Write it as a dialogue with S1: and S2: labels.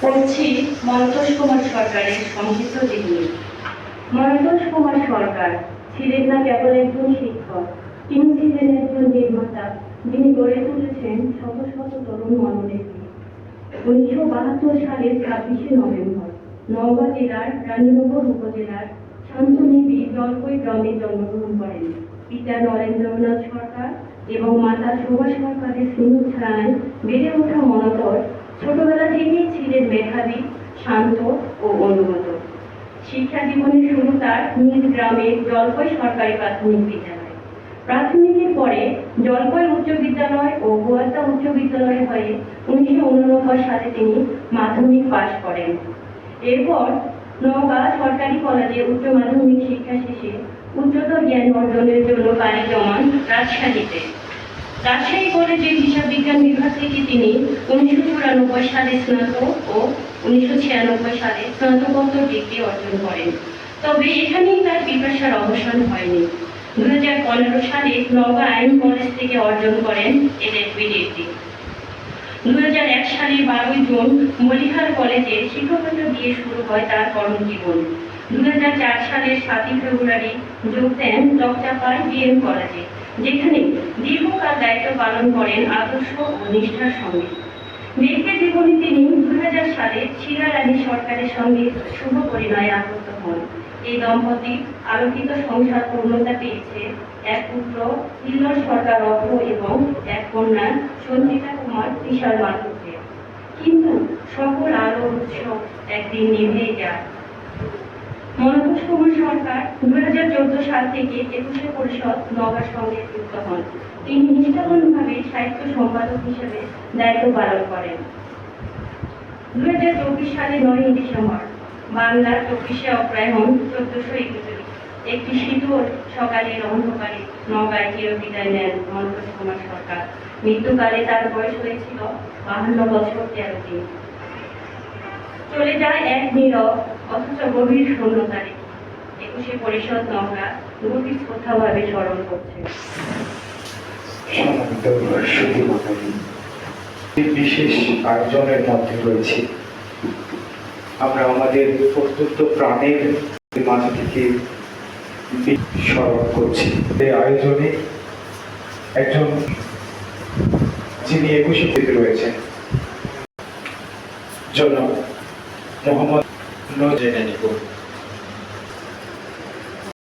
S1: পড়ছি মন্তোষ কুমার সরকারের সংক্ষিপ্ত জীবনী। মন্তোষ কুমার সরকার ছিলেন না কেবল একজন শিক্ষক, তিনি ছিলেন একজন নির্মাতা, যিনি গড়ে তুলেছেন শত শত তরুণ মনোনেত্রী উনিশশো বাহাত্তর সালের ছাব্বিশে নভেম্বর নওগাঁ জেলার রানীনগর উপজেলার শান্তনিবি জলপাই গ্রামে জন্মগ্রহণ করেন। পিতা নরেন্দ্রনাথ সরকার এবং মাতা শোভা সরকারের স্নেহ ছাড়ায় বেড়ে ওঠা মনতর ছোটবেলা থেকেই ছিলেন মেধাবী, শান্ত ও অনুগত। শিক্ষা জীবনের শুরু তার নিজ গ্রামের জলপাই সরকারি প্রাথমিক বিদ্যালয়। প্রাথমিকের পরে জলপাই উচ্চ বিদ্যালয় ও গোয়ালদা উচ্চ বিদ্যালয় হয়ে উনিশশো উননব্বই সালে তিনি মাধ্যমিক পাশ করেন। এরপর নওগাঁ সরকারি কলেজে উচ্চ মাধ্যমিক শিক্ষা শেষে উচ্চতর জ্ঞান অর্জনের জন্য পাড়ি জমান রাজশাহীতে রাজশাহী কলেজের হিসাব বিজ্ঞান বিভাগ থেকে তিনি উনিশশো চুরানব্বই সালে স্নাতক ও উনিশশো ছিয়ানব্বই সালে স্নাতকোত্তর ডিগ্রি অর্জন করেন। তবে এখানেই তার পিপাসার অবসান হয়নি। দু হাজার পনেরো সালে নওগাঁ আইন কলেজ থেকে অর্জন করেন এলএলবি ডিগ্রি দু হাজার এক সালে বারোই জুন মলিহার কলেজে শিক্ষকতা দিয়ে শুরু হয় তার কর্মজীবন। দু হাজার চার সালের সাতই ফেব্রুয়ারি যোগ দেন চকচাপাই বিএম কলেজে যেখানে দীর্ঘকাল দায়িত্ব পালন করেন আদর্শ ও নিষ্ঠার সঙ্গে। ব্যক্তি জীবনে তিনি দু হাজার সালে শিলা রানী সরকারের সঙ্গে শুভ পরিণয়ে আবদ্ধ হন। এই দম্পতি আলোকিত সংসার পূর্ণতা পেয়েছে এক পুত্র ইল্লর সরকার অভ্র এবং এক কন্যা, সঞ্চিতা কুমার বিশাল মাধবকে কিন্তু সকল আলো উৎস একদিন নিভে যায়। হন। হাজার চব্বিশ চব্বিশে অগ্রায়ণ চোদ্দশো একচল্লিশ একটি শীতল সকালের অন্ধকারে নগায় চিরবিদায় নেন মনোজ কুমার সরকার। মৃত্যুকালে তার বয়স হয়েছিল বাহান্ন বছর তেরো দিন। চলে যায় এক নীরব, অথচ গভীর শূন্যতারে একুশে পরিষদ নগরা গভীর শ্রদ্ধাভাবে স্মরণ করছে।
S2: বিশেষ আয়োজনের মধ্যে রয়েছে। আমরা আমাদের অত্যন্ত প্রাণের মাঝ থেকে স্মরণ করছি। এই আয়োজনে একজন যিনি একুশে রয়েছেন। জনাব মোহাম্মদ নজরে নিব